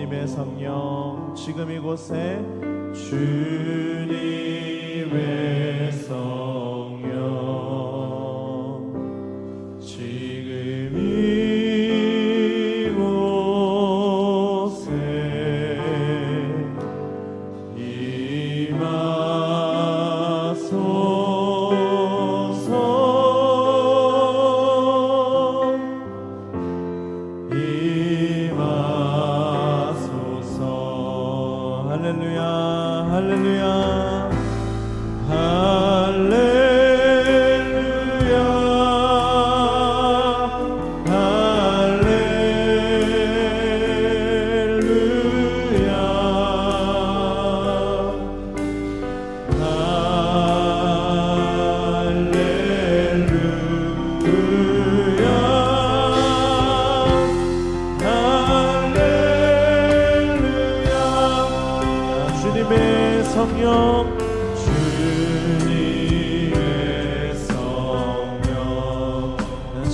주님의 성령 지금 이곳에 주님의 성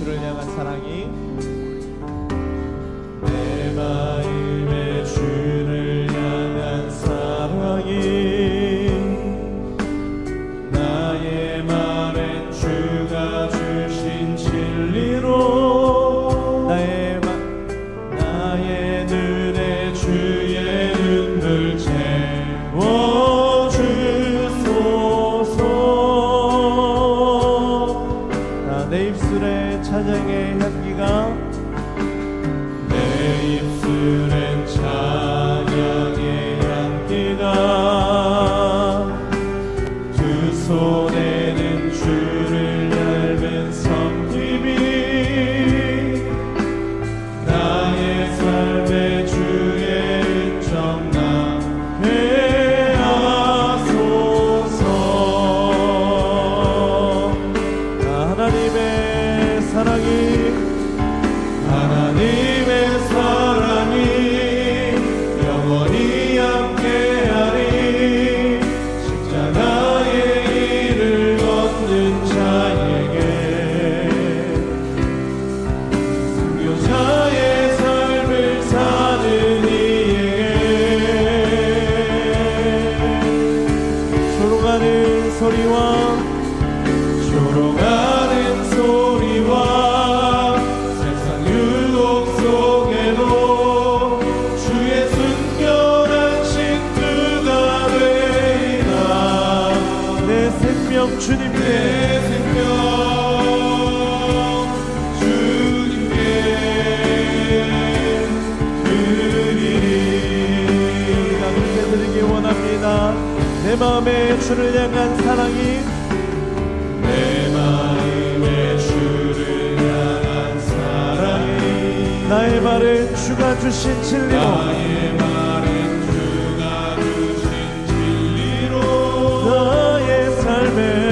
주를 향한 사랑이 주를 향한 사랑이 내 마음에 주를 향한 사랑이 나의 말은 주가 주신 진리로 나의 말은 주가 주신 진리로 나의 삶에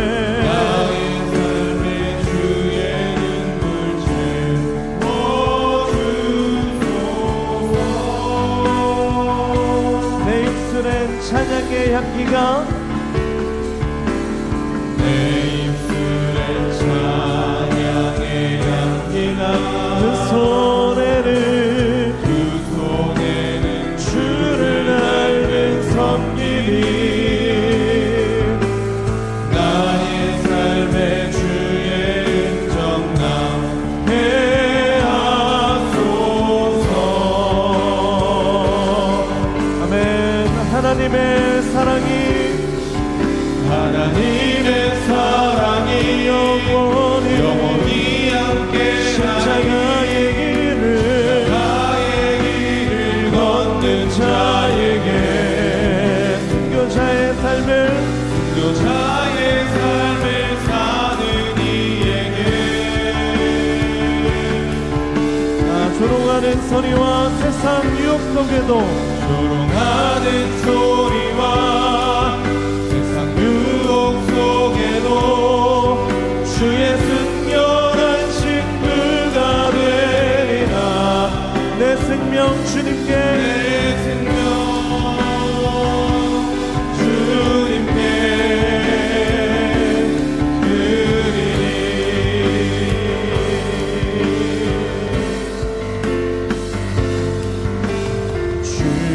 찬양의 향기가 조롱하는 소리와 세상 유혹 속에도 조롱하는 소리.